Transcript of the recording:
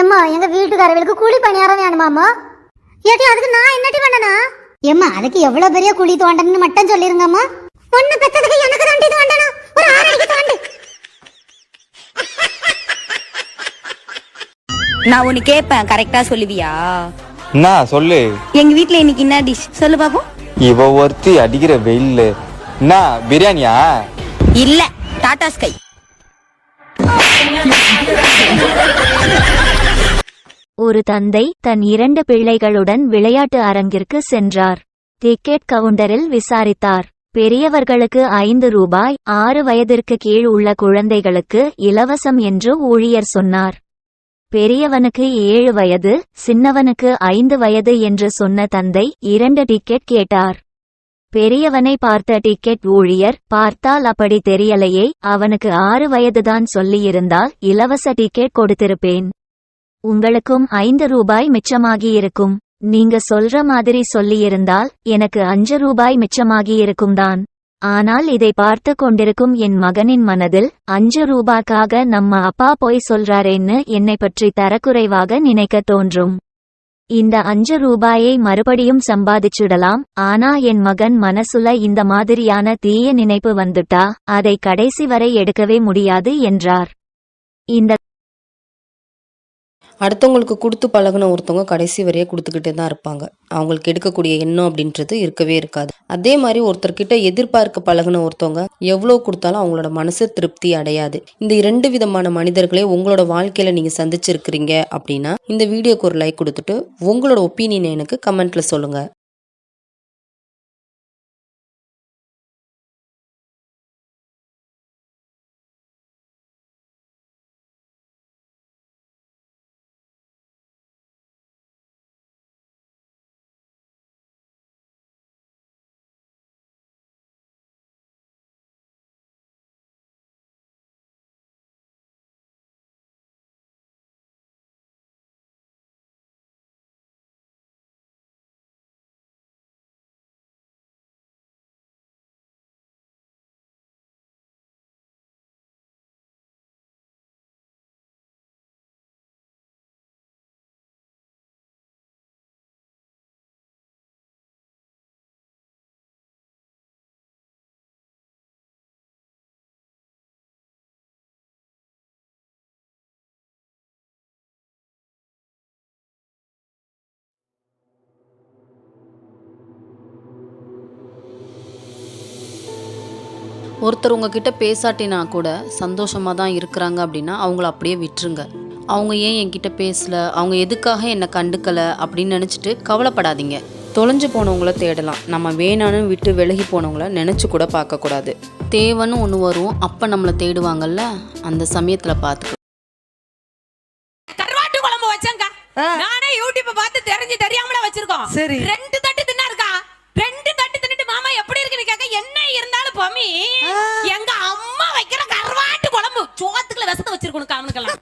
ஏம்மா எங்க வீட்டுக்காரர்களுக்கு கூலி பணியாரம் வேணுமாமா ஏடி அதுக்கு நான் என்னடி பண்ணனா? ஏம்மா அதுக்கு எவ்வளவு பெரிய குழி தோண்டணும்னு மட்டும் சொல்லிருங்கம்மா. ஒண்ணு பெத்ததுக்கு எனக்கு தாண்டி தோண்டணும். ஒரு ஆறடிக்கு தோண்டு. நான் ஒன்னு கேட்பேன் கரெக்டா சொல்லுவியா? என்ன சொல்லு. எங்க வீட்ல இன்னைக்கு என்ன டிஷ் சொல்லு பாப்போம். இவ ஒருத்தி அடிக்கிற வெயில்ல. என்ன பிரியாணியா? இல்ல டாடா ஸ்கை ஒரு தந்தை தன் இரண்டு பிள்ளைகளுடன் விளையாட்டு அரங்கிற்கு சென்றார். டிக்கெட் கவுண்டரில் விசாரித்தார். பெரியவர்களுக்கு ஐந்து ரூபாய் ஆறு வயதிற்கு கீழ் உள்ள குழந்தைகளுக்கு இலவசம் என்று ஊழியர் சொன்னார். பெரியவனுக்கு ஏழு வயது சின்னவனுக்கு ஐந்து வயது என்று சொன்ன தந்தை இரண்டு டிக்கெட் கேட்டார். பெரியவனை பார்த்த டிக்கெட் ஊழியர் பார்த்தால் அப்படி தெரியலையே அவனுக்கு ஆறு வயதுதான் சொல்லியிருந்தால் இலவச டிக்கெட் கொடுத்திருப்பேன். உங்களுக்கும் ஐந்து ரூபாய் மிச்சமாகியிருக்கும். நீங்க சொல்ற மாதிரி சொல்லியிருந்தால் எனக்கு அஞ்சு ரூபாய் மிச்சமாகியிருக்கும் தான் ஆனால் இதை பார்த்து கொண்டிருக்கும் என் மகனின் மனதில் அஞ்சு ரூபாய்க்காக நம்ம அப்பா போய் சொல்றாரேன்னு என்னை பற்றி தரக்குறைவாக நினைக்க தோன்றும். இந்த அஞ்சு ரூபாயை மறுபடியும் சம்பாதிச்சுடலாம் ஆனா என் மகன் மனசுல இந்த மாதிரியான தீய நினைப்பு வந்துட்டா அதை கடைசி வரை எடுக்கவே முடியாது என்றார். இந்த அடுத்தவங்களுக்கு கொடுத்து பழகுன ஒருத்தவங்க கடைசி வரையே கொடுத்துக்கிட்டே தான் இருப்பாங்க. அவங்களுக்கு எடுக்கக்கூடிய எண்ணம் அப்படின்றது இருக்கவே இருக்காது. அதே மாதிரி ஒருத்தர்கிட்ட எதிர்பார்க்க பழகுன ஒருத்தவங்க எவ்வளோ கொடுத்தாலும் அவங்களோட மனசு திருப்தி அடையாது. இந்த இரண்டு விதமான மனிதர்களை உங்களோட வாழ்க்கையில நீங்கள் சந்திச்சிருக்கிறீங்க அப்படின்னா இந்த வீடியோக்கு ஒரு லைக் கொடுத்துட்டு உங்களோட ஒப்பீனியன் எனக்கு கமெண்ட்ல சொல்லுங்கள் ஒருத்தர் உங்ககிட்ட பேசாட்டினா கூட சந்தோஷமாக தான் இருக்கிறாங்க அப்படின்னா அவங்கள அப்படியே விட்டுருங்க. அவங்க ஏன் என்கிட்ட பேசல? அவங்க எதுக்காக என்னை கண்டுக்கலை? அப்படின்னு நினச்சிட்டு கவலைப்படாதீங்க. தொலைஞ்சு போனவங்கள தேடலாம். நம்ம வேணான்னு விட்டு விலகி போனவங்கள நினச்சி கூட பார்க்கக்கூடாது. தேவைன்னு ஒன்று வரும். அப்போ நம்மளை தேடுவாங்கல்ல? அந்த சமயத்தில் பார்த்துக்க கருவாட்டு குழம்பு வச்சேங்க நானே யூடியூப் பார்த்து தெரிஞ்சு தெரியாமல வச்சிருக்கோம். சரி. ரெண்டு வச்சிருக்கணும் காமனுக்கெல்லாம்